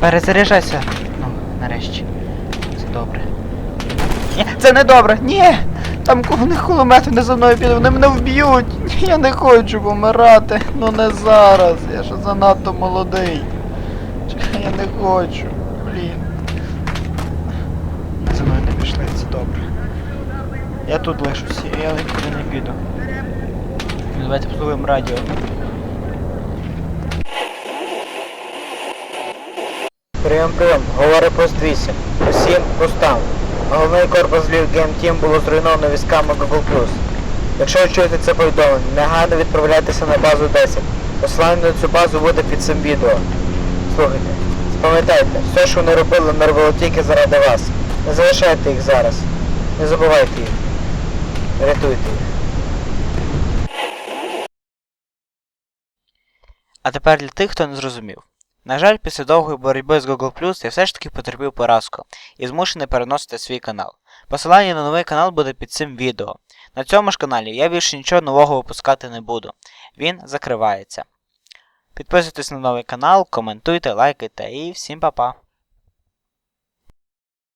Перезаряджайся. Ну, нарешті. Це добре. Ні, це не добре! Ні! Там них кулемети не за мною підуть, вони мене вб'ють! Я не хочу помирати. Ну не зараз. Я ще занадто молодий. Чекай, я не хочу. Блін. За мною не пішли, це добре. Я тут лишуся, я нікуди не піду. Давайте послухаємо радіо. Прийом, прийом, говори пост 8. Усім постам. Головний корпус Львів Гейм Тім було зруйновано військами Google+. Якщо ви чуєте це повідомлення, негайно відправляйтеся на базу 10. Посилання на цю базу буде під цим відео. Слухайте, запам'ятайте, все, що вони робили, вони робили тільки заради вас. Не залишайте їх зараз. Не забувайте їх. Рятуйте їх. А тепер для тих, хто не зрозумів. На жаль, після довгої боротьби з Google я все ж таки потерпів поразку і змушений переносити свій канал. Посилання на новий канал буде під цим відео. На цьому ж каналі я більше нічого нового випускати не буду. Він закривається. Підписуйтесь на новий канал, коментуйте, лайкайте і всім па-па.